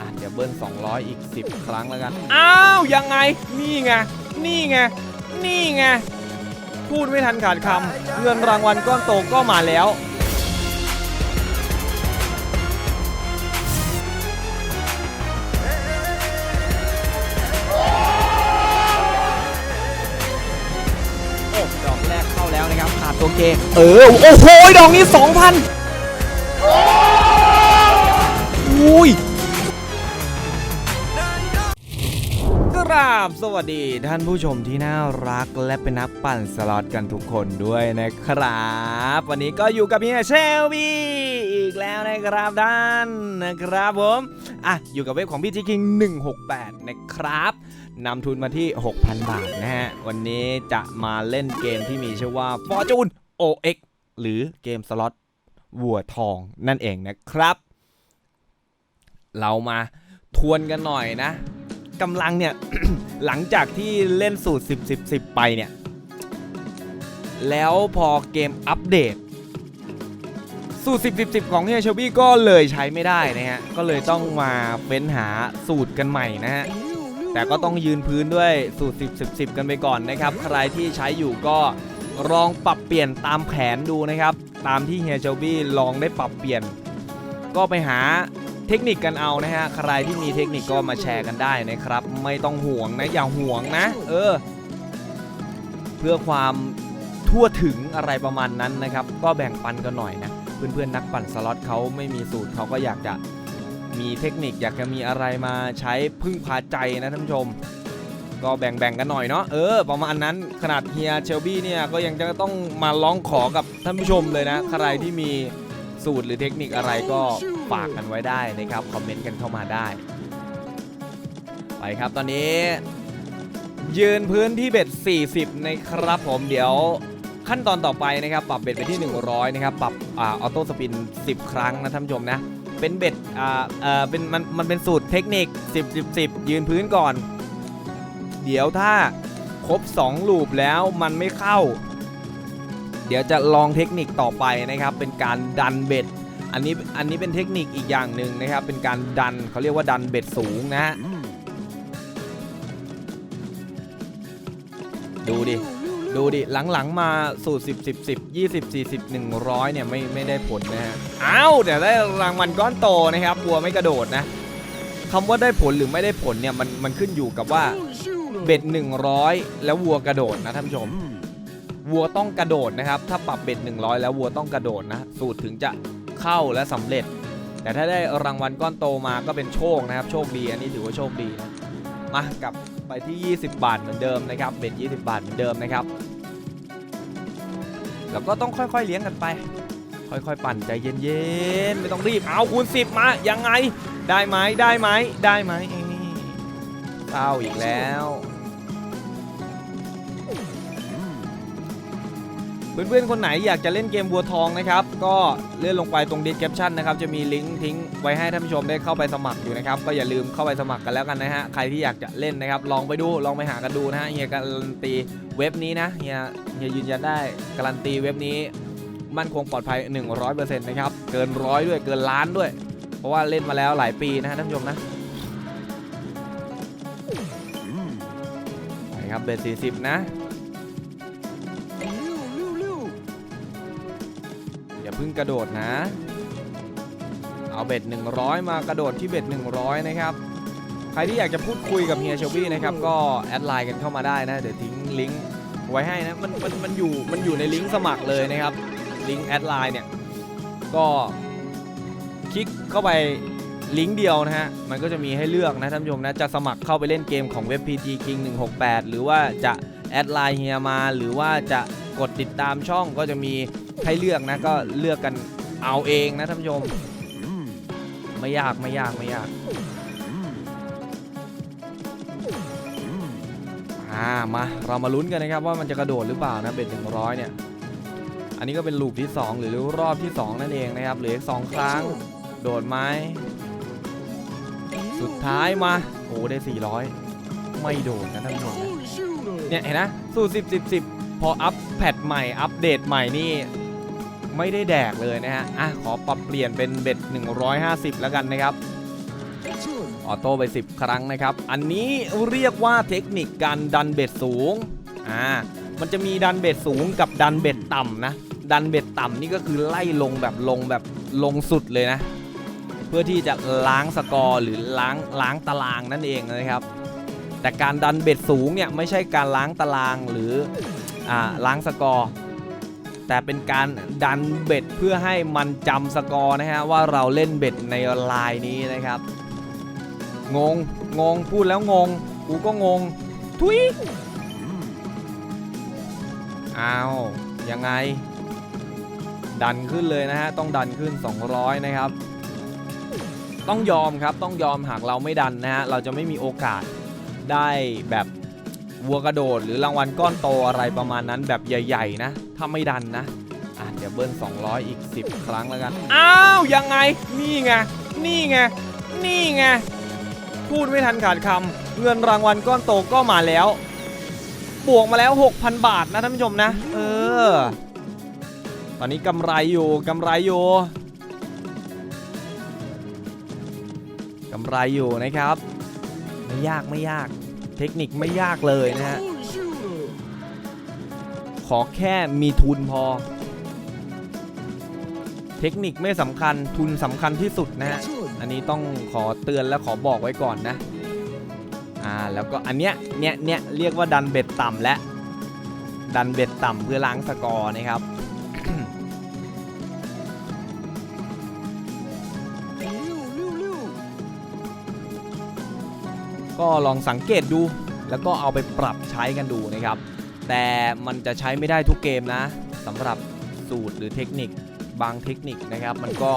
อะเดี๋ยวเบิ้ล200 อีก 10 ครั้งแล้วกัน อ้าว ยังไง นี่ไง นี่ไง นี่ไง พูดไม่ทันขาดคำ เงินรางวัลก้อนโตก็มาแล้ว โอ้ดอกแรกเข้าแล้วนะครับขาดตัวเกเออ โอ้โห ดอกนี้ 2,000อุ้ย ราบ สวัสดีท่านผู้ชมที่น่ารักและเป็นนักปั่นสล็อตกันทุกคนด้วยนะครับ วันนี้ก็อยู่กับเฮียเชลวีอีกแล้วนะครับด้านนะครับผมอะอยู่กับเว็บของพี่จีคิง168 นะครับนำทุนมาที่ 6,000 บาทนะฮะ วันนี้จะมาเล่นเกมที่มีชื่อว่า Fortune OX หรือเกมสล็อตวัวทองนั่นเองนะครับ เรามาทวนกันหน่อยนะ กำลังเนี่ย หลังจากที่เล่นสูตร 10 10 10 ไปเนี่ย แล้วพอเกมอัปเดต สูตร 10 10 10 ของเฮียชบี้ก็เลยใช้ไม่ได้นะฮะ ก็เลยต้องมาเฟ้นหาสูตรกันใหม่นะฮะ แต่ก็ต้องยืนพื้นด้วยสูตร 10 10 10 กันไปก่อนนะครับ ใครที่ใช้อยู่ก็ลองปรับเปลี่ยนตามแผนดูนะครับ ตามที่เฮียเชลบี้ลองได้ปรับเปลี่ยน ก็ไปหา เทคนิคกันเอานะฮะ ใครที่มีเทคนิคก็มาแชร์กันได้นะครับ ไม่ต้องห่วงนะ อย่าห่วงนะ เออ เพื่อความทั่วถึงอะไรประมาณนั้นนะครับ ก็แบ่งปันกันหน่อยนะ เพื่อนๆนักปั่นสล็อตเขาไม่มีสูตรเขาก็อยากจะมีเทคนิคอยากจะมีอะไรมาใช้พึ่งพาใจนะท่านผู้ชม ก็แบ่งๆกันหน่อยเนาะเออประมาณนั้นขนาดเฮียเชลบี้เนี่ยก็ยังจะต้องมาร้องขอกับท่านผู้ชมเลยนะ ใครที่มีสูตรหรือเทคนิคอะไรก็ ฝากกันไว้ได้นะครับคอมเมนต์กันเข้ามาได้ ไปครับตอนนี้ ยืนพื้นที่เบ็ด 40 นะครับผมเดี๋ยวขั้นตอนต่อไปนะครับ ปรับเบ็ดไปที่ 100 นะครับ ปรับอ่าออโต้สปิน 10 ครั้งนะท่านผู้ชมนะ เป็นเบ็ดอ่าเออเป็นมันมันเป็นสูตรเทคนิค 10 10 10 ยืนพื้นก่อน เดี๋ยวถ้าครบ 2 ลูปแล้วมันไม่เข้า เดี๋ยวจะลองเทคนิคต่อไปนะครับ เป็นการดันเบ็ด อันนี้อันนี้เป็นเทคนิคอีกอย่างหนึ่งนะครับ เป็นการดันเขาเรียกว่าดันเบ็ดสูงนะฮะดูดิ ดูดิ หลังๆมาสูตร 10 10 10 20 40 100 เนี่ยไม่ไม่ได้ผลนะฮะอ้าวแต่ได้รางวัลก้อนโตนะครับวัวไม่กระโดดนะคำว่าได้ผลหรือไม่ได้ผลเนี่ยมันมันขึ้นอยู่กับว่าเบ็ด 100 แล้ววัวกระโดดนะท่านผู้ชม วัวต้องกระโดดนะครับ ถ้าปรับเบ็ด 100 แล้ววัวต้องกระโดดนะ สูตรถึงจะ เข้าและสำเร็จ แต่ถ้าได้รางวัลก้อนโตมาก็เป็นโชคนะครับ โชคดีอันนี้ถือว่าโชคดีนะมากลับไปที่ 20 บาทเหมือนเดิมนะครับเบ็ด20 บาทเหมือนเดิมนะครับแล้วก็ต้องค่อยๆเลี้ยงกันไป ค่อยๆ ปั่นใจเย็นๆ ไม่ต้องรีบ เอาคูณ10 มา ยังไง ได้ไหมได้ไหมได้ไหมเอ้าอีกแล้ว เพื่อนๆ คนไหนอยากจะเล่นเกมบัวทองนะครับ ก็เลื่อนลงไปตรง description นะครับ จะมีลิงก์ทิ้งไว้ให้ท่านผู้ชมได้เข้าไปสมัครอยู่นะครับ ก็อย่าลืมเข้าไปสมัครกันแล้วกันนะฮะ ใครที่อยากจะเล่นนะครับ ลองไปดู ลองไปหากันดูนะฮะ เฮียการันตีเว็บนี้นะ เฮีย เฮียยืนยันได้ การันตีเว็บนี้ มั่นคงปลอดภัย 100%นะครับ เกินร้อยด้วย เกินล้านด้วย เพราะว่าเล่นมาแล้วหลายปีนะฮะท่านผู้ชมนะไปครับเบส40นะ พิ่งกระโดดนะ เอาเบ็ด 100 มากระโดดที่เบ็ด 100 นะครับ ใครที่อยากจะพูดคุยกับเฮียเชลบี้นะครับ ก็แอดไลน์กันเข้ามาได้นะ เดี๋ยวทิ้งลิงก์ไว้ให้นะ มันมันมันอยู่มันอยู่ในลิงก์สมัครเลยนะครับ ลิงก์แอดไลน์เนี่ย ก็คลิกเข้าไปลิงก์เดียวนะฮะ มันก็จะมีให้เลือกนะท่านผู้ชมนะ จะสมัครเข้าไปเล่นเกมของเว็บ PG King 168 หรือว่าจะแอดไลน์เฮียมา หรือว่าจะกดติดตามช่องก็จะมี ให้เลือกนะก็เลือกกันเอาเองนะท่านผู้ชม ไม่ยากไม่ยากไม่ยากอ่ามาเรามาลุ้นกันนะครับว่ามันจะกระโดดหรือเปล่านะเบ็ด100เนี่ย อันนี้ก็เป็นลูปที่ 2 หรือรอบที่ 2 นั่นเองนะครับเหลืออีกสองครั้งโดดไหมสุดท้ายมาโอ้ได้ 400 ไม่โดดนะท่านผู้ชมเนี่ยเห็นนะ สูตร10 10 10 พออัปแพทใหม่อัปเดตใหม่นี่ ไม่ได้แดกเลยนะฮะ อะ ขอปรับเปลี่ยนเป็นเบ็ด 150 แล้วกันนะครับ ออโต้ไป 10 ครั้งนะครับ อันนี้เรียกว่าเทคนิคการดันเบ็ดสูง อ่า มันจะมีดันเบ็ดสูงกับดันเบ็ดต่ำนะ ดันเบ็ดต่ำนี่ก็คือไล่ลงแบบลงแบบลงสุดเลยนะ เพื่อที่จะล้างสกอร์หรือล้างล้างตารางนั่นเองนะครับ แต่การดันเบ็ดสูงเนี่ยไม่ใช่การล้างตารางหรืออ่าล้างสกอร์ แต่เป็นการดันเบ็ดเพื่อให้มันจำสกอร์นะฮะว่าเราเล่นเบ็ดในลายนี้นะครับ งง งง พูดแล้วงง กูก็งง ทุยอ้าวยังไง ดันขึ้นเลยนะฮะ ต้องดันขึ้น 200 นะครับ ต้องยอมครับ ต้องยอมหากเราไม่ดันนะฮะ เราจะไม่มีโอกาสได้แบบวัวกระโดดหรือรางวัลก้อนโตอะไรประมาณนั้นแบบใหญ่ ๆ นะ ถ้าไม่ดันนะอะเดี๋ยวเบิ้ล200 อีก 10 ครั้งแล้วกัน อ้าว ยังไง นี่ไง นี่ไง นี่ไง พูดไม่ทันขาดคำเงินรางวัลก้อนโตก็มาแล้ว บวกมาแล้ว 6,000 บาทนะท่านผู้ชมนะ เออ ตอนนี้กำไรอยู่กำไรอยู่กำไรอยู่นะครับ ไม่ยากไม่ยาก เทคนิคไม่ยากเลยนะฮะ ขอแค่มีทุนพอ เทคนิคไม่สำคัญทุนสำคัญที่สุดนะฮะ อันนี้ต้องขอเตือนและขอบอกไว้ก่อนนะ อ่าแล้วก็อันเนี้ยเนี้ยเนี้ยเรียกว่าดันเบ็ดต่ำและ ดันเบ็ดต่ำเพื่อล้างสกอร์นะครับก็ลองสังเกตดูแล้วก็เอาไปปรับใช้กันดูนะครับ แต่มันจะใช้ไม่ได้ทุกเกมนะสำหรับสูตรหรือเทคนิคบางเทคนิคนะครับ มันก็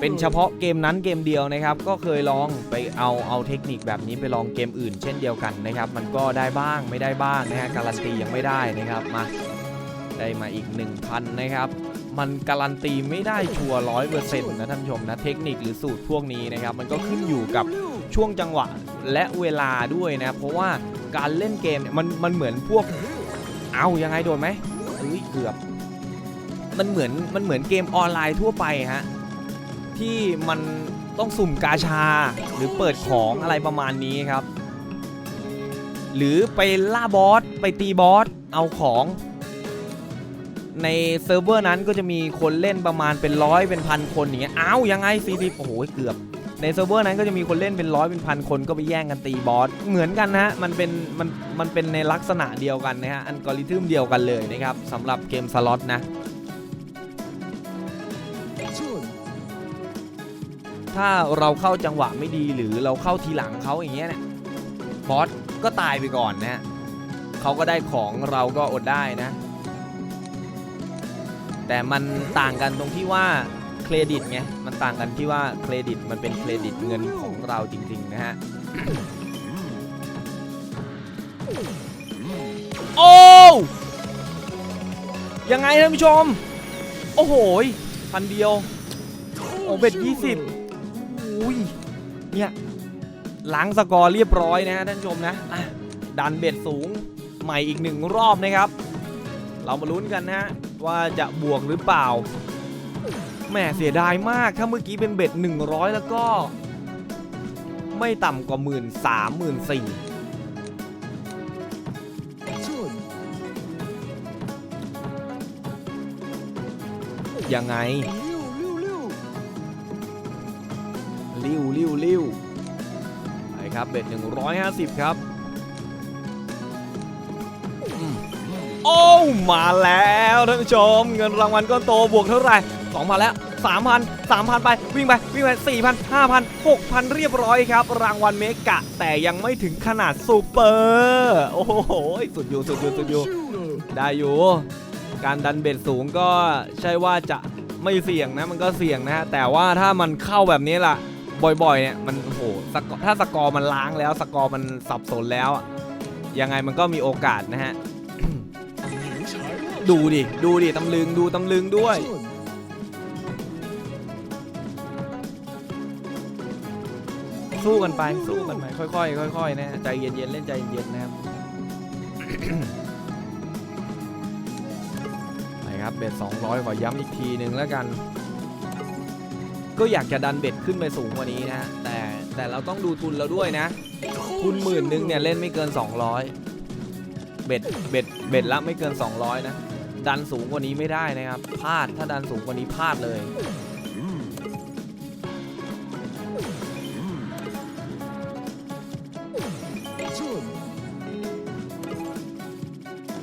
เป็นเฉพาะเกมนั้นเกมเดียวนะครับ ก็เคยลองไปเอาเอาเทคนิคแบบนี้ไปลองเกมอื่น เช่นเดียวกันนะครับ มันก็ได้บ้างไม่ได้บ้างนะฮะการันตียังไม่ได้นะครับมาได้มาอีก 1,000 นะครับ มันการันตีไม่ได้ชัวร์ร้อยเปอร์เซ็นต์นะท่านผู้ชมนะเทคนิคหรือสูตรพวกนี้นะครับ มันก็ขึ้นอยู่กับช่วงจังหวะและเวลาด้วยนะ เพราะว่า การเล่นเกมเนี่ยมันมันเหมือนพวก เอายังไงโดนไหมเอ้ยเกือบ มันเหมือนมันเหมือนเกมออนไลน์ทั่วไปฮะที่มันต้องสุ่มกาชาหรือเปิดของอะไรประมาณนี้ครับ หรือไปล่าบอสไปตีบอสเอาของในเซิร์ฟเวอร์นั้นก็จะมีคนเล่นประมาณเป็นร้อยเป็นพันคนอย่างเงี้ยอ้าวยังไงซีดีโอ้โหเกือบ ในเซิร์ฟเวอร์นั้นก็จะมีคนเล่นเป็นร้อยเป็นพันคนก็ไปแย่งกันตีบอสเหมือนกันนะฮะมันเป็นมันมันเป็นในลักษณะเดียวกันนะฮะอัลกอริทึมเดียวกันเลยนะครับสำหรับเกมสล็อตนะถ้าเราเข้าจังหวะไม่ดีหรือเราเข้าทีหลังเขาอย่างเงี้ยเนี่ยบอสก็ตายไปก่อนนะฮะเขาก็ได้ของเราก็อดได้นะ แต่มันต่างกันตรงที่ว่า เครดิตไง มันต่างกันที่ว่าเครดิตมันเป็นเครดิตเงินของเราจริง ๆ นะฮะ โอ้ยังไงท่านผู้ชม โอ้โหพันเดียว โอเบ็ดยี่สิบอุ้ย เนี่ยล้างสกอร์เรียบร้อยนะฮะท่านผู้ชมนะะดันเบ็ดสูงใหม่อีกหนึ่งรอบนะครับ เรามาลุ้นกันนะฮะว่าจะบวกหรือเปล่า แหม่เสียดายมากถ้าเมื่อกี้เป็นเบ็ด 100 แล้วก็ ไม่ต่ำกว่าหมื่นสามหมื่นสี่ยังไงริ้วริ้วริ้วไปครับเบ็ด 150 ครับ โอ้ มาแล้วท่านผู้ชม เงินรางวัลก้อนโตบวกเท่าไหร่ 2,000 แล้ว 3,000 3,000 ไปวิ่งไปวิ่งไป4,000 5,000 6,000 เรียบร้อยครับ รางวัลเมกะ แต่ยังไม่ถึงขนาดซูเปอร์โอ้โหสุดอยู่สุดอยู่สุดอยู่ได้อยู่ การดันเบ็ดสูงก็ใช่ว่าจะไม่เสี่ยงนะมันก็เสี่ยงนะ แต่ว่าถ้ามันเข้าแบบนี้ล่ะ บ่อยๆเนี่ยมันโอ้โหสกถ้าสกอร์มันล้างแล้วสกอร์มันสับสนแล้ว ยังไงมันก็มีโอกาสนะฮะดูดิ ดูดิ ตำลึง ดูตำลึงด้วย สู้กันไปสู้กันไปค่อยๆค่อยๆนะใจเย็นๆเล่นใจเย็นๆนะครับ ไปครับเบ็ด200 ขอย้ำอีกทีหนึ่งแล้วกัน ก็อยากจะดันเบ็ดขึ้นไปสูงกว่านี้นะฮะแต่แต่เราต้องดูทุนเราด้วยนะ ทุนหมื่นหนึ่งเนี่ยเล่นไม่เกิน 200 เบ็ดเบ็ดเบ็ดละไม่เกิน 200 นะ ดันสูงกว่านี้ไม่ได้นะครับพลาดถ้าดันสูงกว่านี้พลาดเลย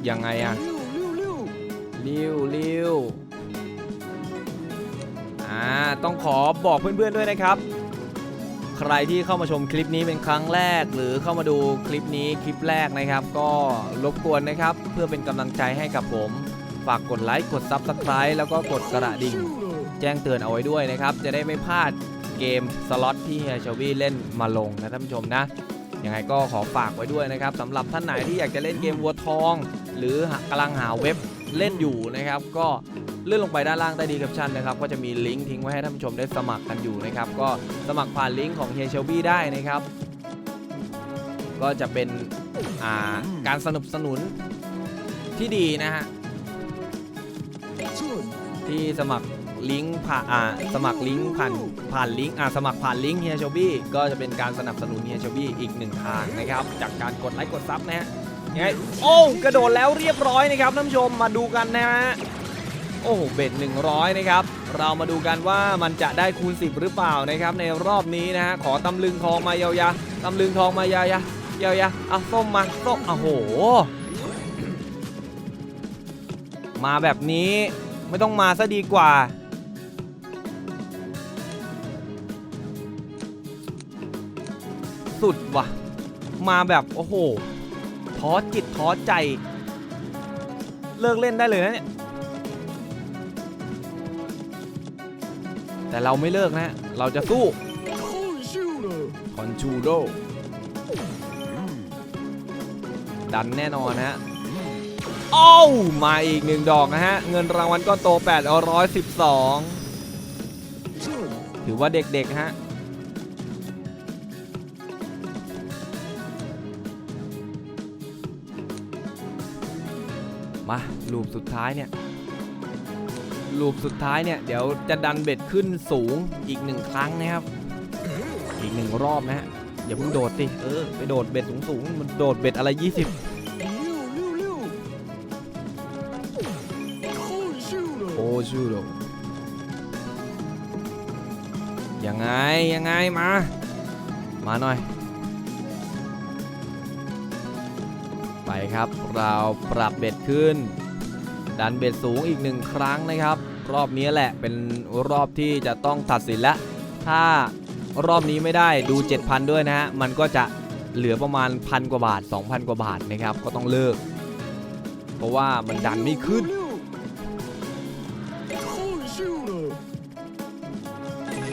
ยังไงอะริ้วริ้วอ่าต้องขอบอกเพื่อนๆด้วยนะครับ ใครที่เข้ามาชมคลิปนี้เป็นครั้งแรก หรือเข้ามาดูคลิปนี้คลิปแรกนะครับ ก็รบกวนนะครับ เพื่อเป็นกำลังใจให้กับผม ฝากกดไลค์กด Subscribe แล้วก็กดกระดิ่ง แจ้งเตือนเอาไว้ด้วยนะครับ จะได้ไม่พลาดเกมสล็อตที่เฮียชวีเล่นมาลงนะท่านผู้ชมนะ ยังไงก็ขอฝากไว้ด้วยนะครับสำหรับท่านไหนที่อยากจะเล่นเกมวัวทอง หรือกำลังหาเว็บเล่นอยู่นะครับ ก็เลื่อนลงไปด้านล่างใต้ดีแคปชั่นนะครับก็จะมีลิงก์ทิ้งไว้ให้ท่านผู้ชมได้สมัครกันอยู่นะครับก็สมัครผ่านลิงก์ของเฮียเชลบี้ได้นะครับ ก็จะเป็นาการสนับสนุนที่ดีนะฮะที่สมัคร ลิงก์ผ่านอ่าสมัครลิงก์ผ่านผ่านลิงก์อ่าสมัครผ่านลิงก์เฮียโชบี้ก็จะเป็นการสนับสนุนเฮียโชบี้อีกหนึ่งทางนะครับ จากการกดไลค์กดซับนะฮะยังไงโอ้กระโดดแล้วเรียบร้อยนะครับท่านผู้ชมมาดูกันนะฮะโอ้เบ็ด100 นะครับ เรามาดูกันว่ามันจะได้คูณ 10 หรือเปล่านะครับ ในรอบนี้นะฮะขอตำลึงทองมายาวๆตำลึงทองมายาวๆยาวๆเอาส้มมาส้มโอ้โห มาแบบนี้ไม่ต้องมาซะดีกว่า สุดว่ะ มาแบบโอ้โหท้อจิตท้อใจ เลิกเล่นได้เลยนะเนี่ย แต่เราไม่เลิกนะ เราจะสู้คอนชูโดดันแน่นอนฮะโอ้มาอีกหนึ่งดอกนะฮะ เงินรางวัลก็โต 812 ถือว่าเด็กๆฮะ มาลูปสุดท้ายเนี่ยลูปสุดท้ายเนี่ย เดี๋ยวจะดันเบ็ดขึ้นสูงอีกหนึ่งครั้งนะครับ อีกหนึ่งรอบนะฮะอย่าเพิ่งโดดสิเออไปโดดเบ็ดสูงๆมันโดดเบ็ดอะไร 20โอชูโดยังไงยังไงมา มาหน่อย ครับ เราปรับเบ็ดขึ้น ดันเบ็ดสูงอีกหนึ่งครั้งนะครับ รอบนี้แหละเป็นรอบที่จะต้องตัดสินแล้ว ถ้ารอบนี้ไม่ได้ดู 7,000 ด้วยนะฮะ มันก็จะเหลือประมาณพันกว่าบาท 2,000 กว่าบาทนะครับ ก็ต้องเลิก เพราะว่ามันดันไม่ขึ้น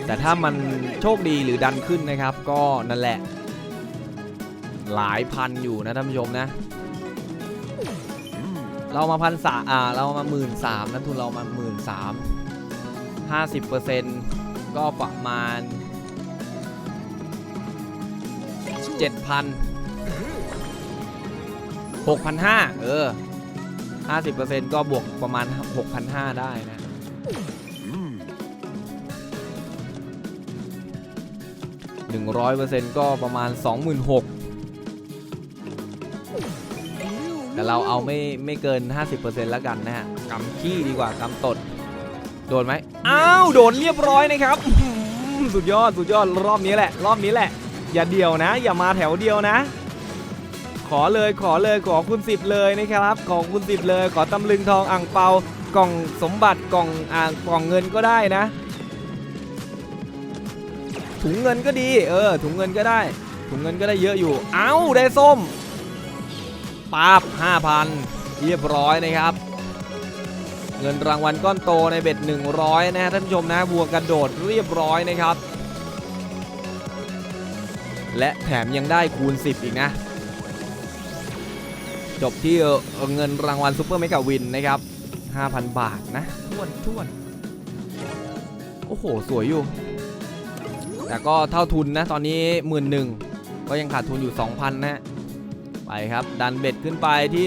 แต่ถ้ามันโชคดีหรือดันขึ้นนะครับ ก็นั่นแหละ หลายพันอยู่นะท่านผู้ชมนะ เรามาพันสาอ่าเรามาหมื่นสามนันทุนเรามาหมื่นสามห้าสิบเปอร์เซ็นต์ก็ประมาณเจ็ดพันหกพันห้าเออห้าสิบเปอร์เซ็นต์ก็บวกประมาณหกพันห้าได้นะ100%ก็ประมาณ26,000 แต่เราเอาไม่ไม่เกิน 50%แล้วกันนะฮะกำขี้ดีกว่ากำตด โดนไหมอ้าวโดนเรียบร้อยนะครับสุดยอดสุดยอดรอบนี้แหละ รอบนี้แหละ อย่าเดียวนะ อย่ามาแถวเดียวนะ ขอเลยขอเลยขอคุณสิบเลยนะครับ ขอคุณสิบเลย ขอตำลึงทองอ่างเปากล่องสมบัติกล่องอ่างกล่องเงินก็ได้นะ ถุงเงินก็ดี เออ ถุงเงินก็ได้ ถุงเงินก็ได้เยอะอยู่ เอ้าได้ส้ม ปั๊บ5,000 เรียบร้อยนะครับ เงินรางวัลก้อนโตในเบ็ด 100 นะท่านผู้ชมนะบัวกระโดดเรียบร้อยนะครับ และแถมยังได้คูณ 10 อีกนะ จบที่เอ่อเงินรางวัลซูเปอร์เมกาวินนะครับ 5,000 บาทนะทวนทวนโอ้โห สวยอยู่ แต่ก็เท่าทุนนะ ตอนนี้หมื่นหนึ่งก็ยังขาดทุนอยู่ 2,000 นะฮะ ไปครับดันเบ็ดขึ้นไปที่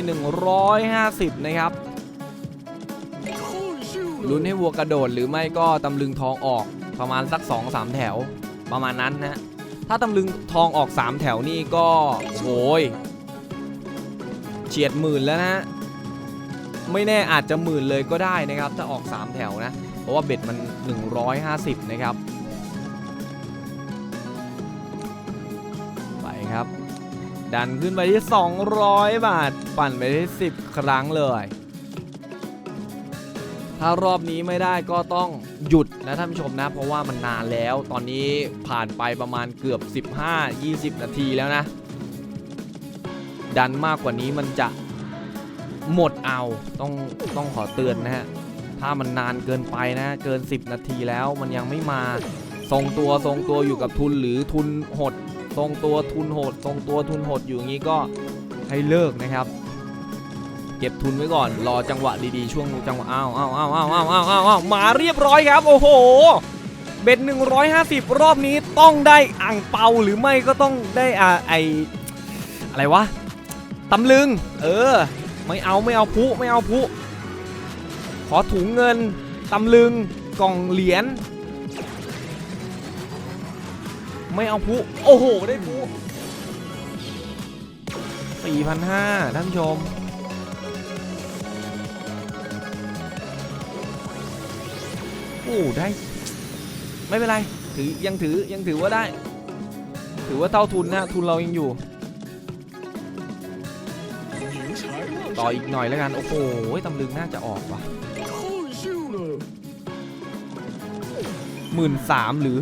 150 นะครับลุ้นให้วัวกระโดดหรือไม่ก็ตำลึงทองออกประมาณสัก 2-3 แถวประมาณนั้นนะฮะถ้าตำลึงทองออก 3 แถวนี่ก็โอ้ยเฉียดหมื่นแล้วนะ ไม่แน่อาจจะหมื่นเลยก็ได้นะครับ ถ้าออก 3 แถวนะ เพราะว่าเบ็ดมัน 150 นะครับ ไปครับ ดันขึ้นไปที่ 200 บาท ปั่นไปที่ 10 ครั้งเลย ถ้ารอบนี้ไม่ได้ก็ต้องหยุดนะท่านผู้ชมนะ เพราะว่ามันนานแล้ว ตอนนี้ผ่านไปประมาณเกือบ 15-20 นาทีแล้วนะ ดันมากกว่านี้มันจะหมดเอาต้องต้องขอเตือนนะฮะ ถ้ามันนานเกินไปนะ เกิน 10 นาทีแล้วมันยังไม่มา ทรงตัวทรงตัวอยู่กับทุนหรือทุนหด ทรงตัวทุนโหดทรงตัวทุนโหดอยู่งี้ก็ให้เลิกนะครับ เก็บทุนไว้ก่อนรอจังหวะดีๆช่วงจังหวะอ้าวอ้าวอ้าวอ้าวอ้าวอ้าวอ้าวมาเรียบร้อยครับ โอ้โห เบ็ด150 รอบนี้ต้องได้อ่างเปาหรือไม่ก็ต้องได้อ่าไออะไรวะตำลึง เออ ไม่เอาไม่เอาพุไม่เอาพุขอถุงเงินตำลึงกล่องเหรียญ ไม่เอาพุโอ้โห ได้พุ4,500ท่านผู้ชม โอ้ได้ ไม่เป็นไร ถือยังถือยังถือว่าได้ ถือว่าเท่าทุนนะ ทุนเรายังอยู่ ต่ออีกหน่อยแล้วกัน โอ้โหตำลึงน่าจะออกว่ะหมื่นสามหรือ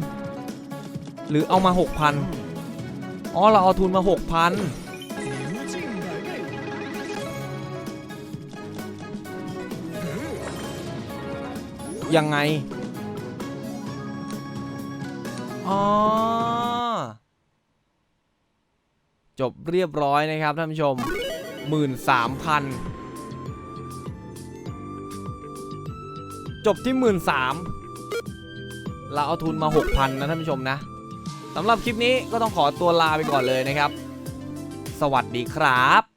หรือเอามาหกพันอ๋อ เราเอาทุนมาหกพันยังไง อ๋อ จบเรียบร้อยนะครับท่านผู้ชม 13,000จบที่ 13,000เราเอาทุนมา 6,000 นะท่านผู้ชมนะ สำหรับคลิปนี้ก็ต้องขอตัวลาไปก่อนเลยนะครับ สวัสดีครับ